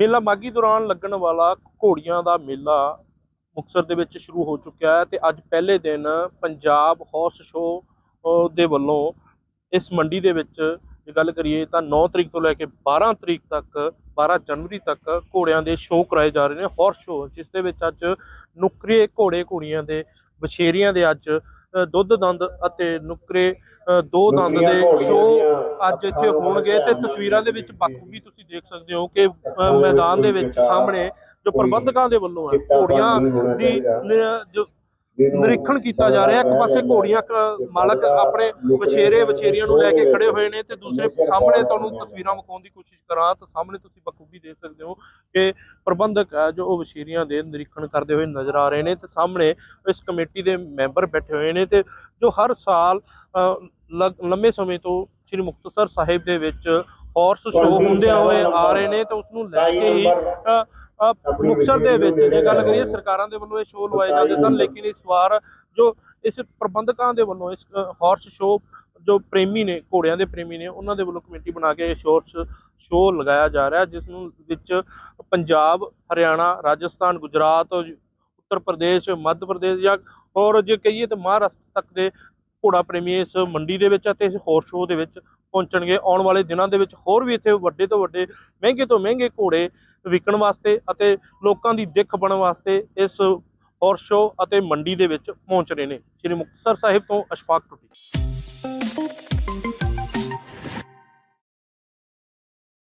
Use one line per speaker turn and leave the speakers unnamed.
ਮੇਲਾ ਮਾਗੀ ਦੌਰਾਨ ਲੱਗਣ ਵਾਲਾ ਘੋੜੀਆਂ ਦਾ ਮੇਲਾ ਮੁਕਤਸਰ ਦੇ ਵਿੱਚ ਸ਼ੁਰੂ ਹੋ ਚੁੱਕਿਆ ਹੈ ਤੇ ਅੱਜ ਪਹਿਲੇ ਦਿਨ ਪੰਜਾਬ ਹਾਰਸ ਸ਼ੋਅ ਦੇ ਵੱਲੋਂ ਇਸ ਮੰਡੀ ਦੇ ਵਿੱਚ ਜੇ ਗੱਲ ਕਰੀਏ ਤਾਂ 9 ਤਰੀਕ ਤੋਂ ਲੈ ਕੇ 12 ਤਰੀਕ ਤੱਕ 12 ਜਨਵਰੀ ਤੱਕ ਘੋੜਿਆਂ ਦੇ ਸ਼ੋਅ ਕਰਾਏ ਜਾ ਰਹੇ ਨੇ ਹਾਰਸ ਸ਼ੋਅ ਜਿਸ ਦੇ ਵਿੱਚ ਅੱਜ ਨੁਕਰੇ ਘੋੜੇ ਘੋੜੀਆਂ ਦੇ ਵਛੇਰੀਆਂ ਦੇ ਅੱਜ ਦੁੱਧ ਦੰਦ ਅਤੇ ਨੁਕਰੇ ਦੋ ਦੰਦ ਦੇ ਸ਼ੋਅ ਅੱਜ ਇੱਥੇ ਹੋਣਗੇ ਤੇ ਤਸਵੀਰਾਂ ਦੇ ਵਿੱਚ ਬਾਖੂਬੀ ਤੁਸੀਂ ਦੇਖ ਸਕਦੇ ਹੋ ਕਿ ਮੈਦਾਨ ਦੇ ਵਿੱਚ ਸਾਹਮਣੇ ਜੋ ਪ੍ਰਬੰਧਕਾਂ ਦੇ ਵੱਲੋਂ ਹੈ ਘੋੜੀਆਂ ਦੀ ਜੋ ਨਿਰੀਖਣ ਕੀਤਾ ਜਾ ਰਿਹਾ। ਇੱਕ ਪਾਸੇ ਘੋੜੀਆਂ ਮਾਲਕ ਆਪਣੇ ਵਛੇਰੇ ਵਛੇਰੀਆਂ ਨੂੰ ਲੈ ਕੇ ਖੜੇ ਹੋਏ ਨੇ ਤੇ ਦੂਸਰੇ ਸਾਹਮਣੇ ਤੁਹਾਨੂੰ ਤਸਵੀਰਾਂ ਵਿਖਾਉਣ ਦੀ ਕੋਸ਼ਿਸ਼ ਕਰਾਂ ਤਾਂ ਸਾਹਮਣੇ ਤੁਸੀਂ ਬਖੂਬੀ ਦੇਖ ਸਕਦੇ ਹੋ ਕਿ ਪ੍ਰਬੰਧਕ ਹੈ ਜੋ ਉਹ ਵਛੇਰੀਆਂ ਦੇ ਨਿਰੀਖਣ ਕਰਦੇ ਹੋਏ ਨਜ਼ਰ ਆ ਰਹੇ ਨੇ ਤੇ ਸਾਹਮਣੇ ਇਸ ਕਮੇਟੀ ਦੇ ਮੈਂਬਰ ਬੈਠੇ ਹੋਏ ਨੇ ਤੇ ਜੋ ਹਰ ਸਾਲ ਲੰਮੇ ਸਮੇਂ ਤੋਂ ਸ੍ਰੀ ਮੁਕਤਸਰ ਸਾਹਿਬ ਦੇ ਵਿੱਚ ਹਾਰਸ ਸ਼ੋਅ ਹੁੰਦੇ ਹੋਏ ਆ ਰਹੇ ਨੇ ਤੇ ਉਸ ਨੂੰ ਲੈ ਕੇ ਹੀ ਮੁਕਤਸਰ ਦੇ ਵਿੱਚ ਜੇ ਗੱਲ ਕਰੀਏ ਸਰਕਾਰਾਂ ਦੇ ਵੱਲੋਂ ਇਹ ਸ਼ੋਅ ਲਵਾਏ ਜਾਂਦੇ ਸਨ ਲੇਕਿਨ ਇਸ ਵਾਰ ਜੋ ਇਸ ਪ੍ਰਬੰਧਕਾਂ ਦੇ ਵੱਲੋਂ ਇਸ ਹਾਰਸ ਸ਼ੋਅ ਜੋ ਪ੍ਰੇਮੀ ਨੇ ਘੋੜਿਆਂ ਦੇ ਪ੍ਰੇਮੀ ਨੇ ਉਹਨਾਂ ਦੇ ਵੱਲੋਂ ਕਮੇਟੀ ਬਣਾ ਕੇ ਸ਼ੋਰਸ ਸ਼ੋਅ ਲਗਾਇਆ ਜਾ ਰਿਹਾ ਜਿਸ ਨੂੰ ਵਿੱਚ ਪੰਜਾਬ ਹਰਿਆਣਾ ਰਾਜਸਥਾਨ ਗੁਜਰਾਤ ਉੱਤਰ ਪ੍ਰਦੇਸ਼ ਮੱਧ ਪ੍ਰਦੇਸ਼ ਜਾਂ ਔਰ ਜੇ ਕਹੀਏ ਤਾਂ ਮਹਾਰਾਸ਼ਟਰ ਤੱਕ ਦੇ ਘੋੜਾ ਪ੍ਰੇਮੀ ਇਸ ਮੰਡੀ ਦੇ ਵਿੱਚ ਅਤੇ ਇਸ ਹੋਰ ਸ਼ੋਅ ਦੇ ਵਿੱਚ ਪਹੁੰਚਣਗੇ। ਆਉਣ ਵਾਲੇ ਦਿਨਾਂ ਦੇ ਵਿੱਚ ਹੋਰ ਵੀ ਇੱਥੇ ਵੱਡੇ ਤੋਂ ਵੱਡੇ, ਮਹਿੰਗੇ ਤੋਂ ਮਹਿੰਗੇ ਘੋੜੇ ਵਿਕਣ ਵਾਸਤੇ ਅਤੇ ਲੋਕਾਂ ਦੀ ਦਿੱਖ ਬਣਨ ਵਾਸਤੇ ਇਸ ਹੋਰ ਸ਼ੋਅ ਅਤੇ ਮੰਡੀ ਦੇ ਵਿੱਚ ਪਹੁੰਚ ਰਹੇ ਨੇ। ਸ੍ਰੀ ਮੁਕਤਸਰ ਸਾਹਿਬ ਤੋਂ ਅਸ਼ਫਾਕ ਟੁੱਟੀ।